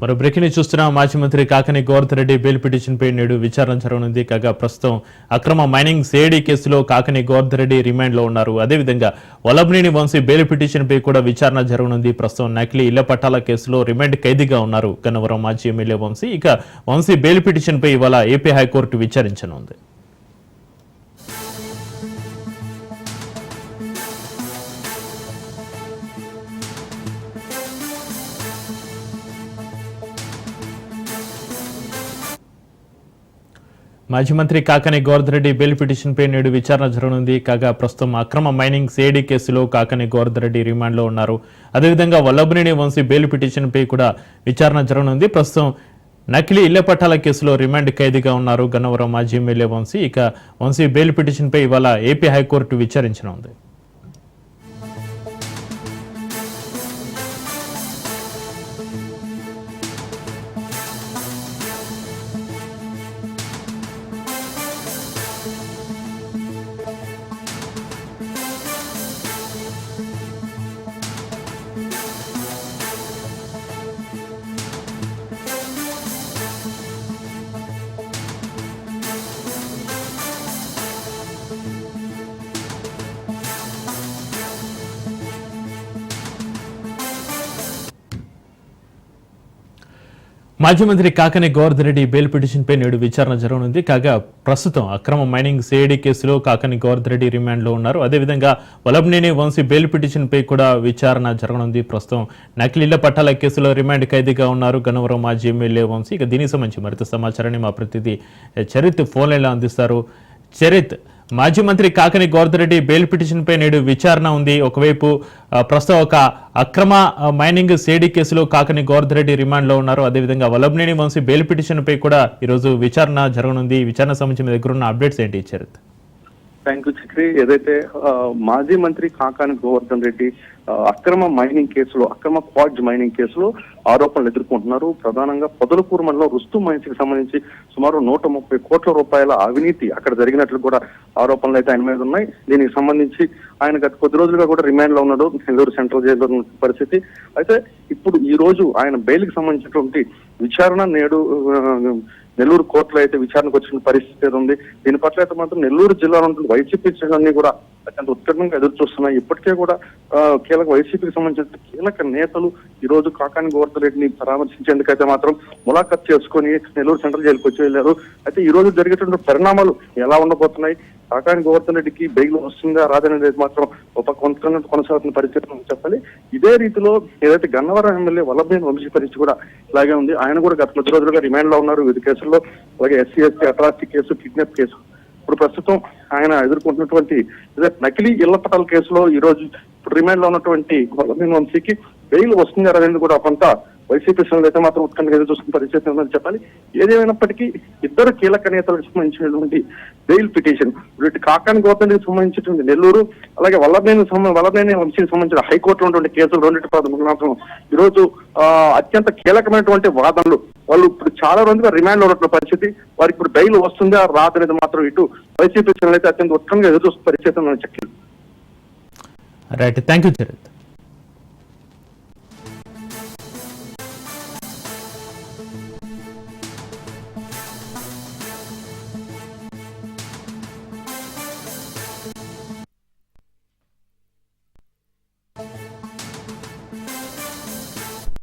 మరో బ్రేకింగ్ చూస్తున్నాం. మాజీ మంత్రి కాకని గోవర్ధరెడ్డి బెయిల్ పిటిషన్పై నేడు విచారణ జరగనుంది. కాగా ప్రస్తుతం అక్రమ మైనింగ్ సిఐడి కేసులో కాకని గోవర్ధరెడ్డి రిమాండ్లో ఉన్నారు. అదేవిధంగా వలబ్నేని వంశీ బెయిల్ పిటిషన్పై కూడా విచారణ జరగనుంది. ప్రస్తుతం నకిలీ ఇళ్ళ పట్టాల కేసులో రిమాండ్ ఖైదీగా ఉన్నారు. గన్నవరం మాజీ ఎమ్మెల్యే వంశీ. ఇక వంశీ బెయిల్ పిటిషన్పై ఇవాళ ఏపీ హైకోర్టు విచారించనుంది. మాజీ మంత్రి కాకని గోవర్ధరెడ్డి బెయిల్ పిటిషన్పై నేడు విచారణ జరగనుంది. కాగా ప్రస్తుతం అక్రమ మైనింగ్ సేడీ కేసులో కాకని గోవర్ధరెడ్డి రిమాండ్లో ఉన్నారు. అదేవిధంగా వల్లభనేని వంశీ బెయిల్ పిటిషన్పై కూడా విచారణ జరగనుంది. ప్రస్తుతం నకిలీ ఇళ్ళ పట్టాల కేసులో రిమాండ్ ఖైదీగా ఉన్నారు. గన్నవరం మాజీ ఎమ్మెల్యే వంశీ. ఇక వంశీ బెయిల్ పిటిషన్పై ఇవాళ ఏపీ హైకోర్టు విచారించనుంది. మాజీ మంత్రి కాకని గోవర్ధన్ రెడ్డి బెయిల్ పిటిషన్పై నేడు విచారణ జరగనుంది. కాగా ప్రస్తుతం అక్రమ మైనింగ్ సిఐడి కేసులో కాకని గోవర్ధన్ రెడ్డి రిమాండ్ ఉన్నారు. అదేవిధంగా వలభనేని వంశీ బెయిల్ పిటిషన్పై కూడా విచారణ జరగనుంది. ప్రస్తుతం నకిలీల పట్టాల కేసులో రిమాండ్ ఖైదీగా ఉన్నారు గన్నవరం మాజీ ఎమ్మెల్యే వంశీ. ఇక దీనికి సంబంధించి మరింత సమాచారాన్ని మా ప్రతినిధి చరిత్ ఫోన్లైన్లో అందిస్తారు. చరిత్ మాజీ మంత్రి కాకని గోవర్ధన్ బెయిల్ పిటిషన్పై నేడు విచారణ ఉంది. ఒకవైపు ప్రస్తుతం ఒక అక్రమ మైనింగ్ సేడీ కేసులో కాకని గోవర్ధన్ రిమాండ్లో ఉన్నారు. అదేవిధంగా వల్లభనేని వంశీ బెయిల్ పిటిషన్పై కూడా ఈరోజు విచారణ జరగనుంది. విచారణ సంబంధించి మీ దగ్గర ఉన్న అప్డేట్స్ ఏంటి ఇచ్చారు థ్యాంక్ యూ చక్రి ఏదైతే మాజీ మంత్రి కాకాని గోవర్ధన్ రెడ్డి అక్రమ మైనింగ్ కేసులో అక్రమ క్వాడ్జ్ మైనింగ్ కేసులో ఆరోపణలు ఎదుర్కొంటున్నారు. ప్రధానంగా పొదలకూరు మండలం రుస్తు మైన్స్కి సంబంధించి సుమారు నూట ముప్పై కోట్ల రూపాయల అవినీతి అక్కడ జరిగినట్లు కూడా ఆరోపణలు అయితే ఆయన మీద ఉన్నాయి. దీనికి సంబంధించి ఆయన గత కొద్ది రోజులుగా కూడా రిమాండ్లో ఉన్నాడు. నెల్లూరు సెంట్రల్ జైల్లో పరిస్థితి. అయితే ఇప్పుడు ఈ రోజు ఆయన బెయిల్కి సంబంధించినటువంటి విచారణ నేడు నెల్లూరు కోర్టులో అయితే విచారణకు వచ్చిన పరిస్థితి అయితే ఉంది. దీని పట్ల అయితే మాత్రం నెల్లూరు జిల్లాలో ఉంటుంది వైసీపీ శ్రేణులన్నీ కూడా అత్యంత ఉత్కంఠంగా ఎదురు చూస్తున్నాయి ఇప్పటికే కూడా కీలక వైసీపీకి సంబంధించిన కీలక నేతలు ఈ రోజు కాకాని గోవర్ధరెడ్డిని పరామర్శించేందుకైతే మాత్రం ములాఖత్ చేసుకొని నెల్లూరు సెంట్రల్ జైలుకి వచ్చి వెళ్ళారు. అయితే ఈ రోజు జరిగేటువంటి పరిణామాలు ఎలా ఉండబోతున్నాయి? కాకాని గోవర్ధన్ రెడ్డికి బెయిల్ వస్తుందా రాదనేది మాత్రం ఒక కొంత కొనసాగుతున్న పరిస్థితి చెప్పాలి. ఇదే రీతిలో ఏదైతే గన్నవరం ఎమ్మెల్యే వల్లభేన్ వంశీ పరిస్థితి కూడా ఇలాగే ఉంది. ఆయన కూడా గత కొద్ది రోజులుగా రిమాండ్లో ఉన్నారు. వివిధ కేసుల్లో అలాగే SC ST atrocity case kidnap case. ఇప్పుడు ప్రస్తుతం ఆయన ఎదుర్కొంటున్నటువంటి నకిలీ ఇళ్ళ పటాల కేసులో ఈ రోజు ఇప్పుడు రిమాండ్లో ఉన్నటువంటి వల్లభేన్ వంశీకి బెయిల్ వస్తుందా రాదనేది కూడా కొంత వైసీపీ శ్రేణులు అయితే మాత్రం ఉత్కంఠగా ఎదురు చూస్తున్న పరిస్థితి ఉందని చెప్పాలి. ఏదేమైనప్పటికీ ఇద్దరు కీలక నేతలకు సంబంధించినటువంటి బెయిల్ పిటిషన్ వీటి కాకాని గోవర్ధన్కి సంబంధించినటువంటి నెల్లూరు అలాగే వల్లభేని వల్లభేని వంశీకి సంబంధించిన హైకోర్టులో ఉన్నటువంటి కేసులు రెండింటి ప్రాథమిక మాత్రం ఈ రోజు అత్యంత కీలకమైనటువంటి వాదనలు. వాళ్ళు ఇప్పుడు చాలా రోజులుగా రిమాండ్లో ఉన్నటువంటి పరిస్థితి. వారికి ఇప్పుడు బెయిల్ వస్తుందా రాదనేది మాత్రం ఇటు వైసీపీ శ్రేణులు అయితే అత్యంత ఉత్కంఠంగా ఎదురు చూస్తున్న పరిస్థితి ఉందని చెప్పింది రైట్ థ్యాంక్ యూ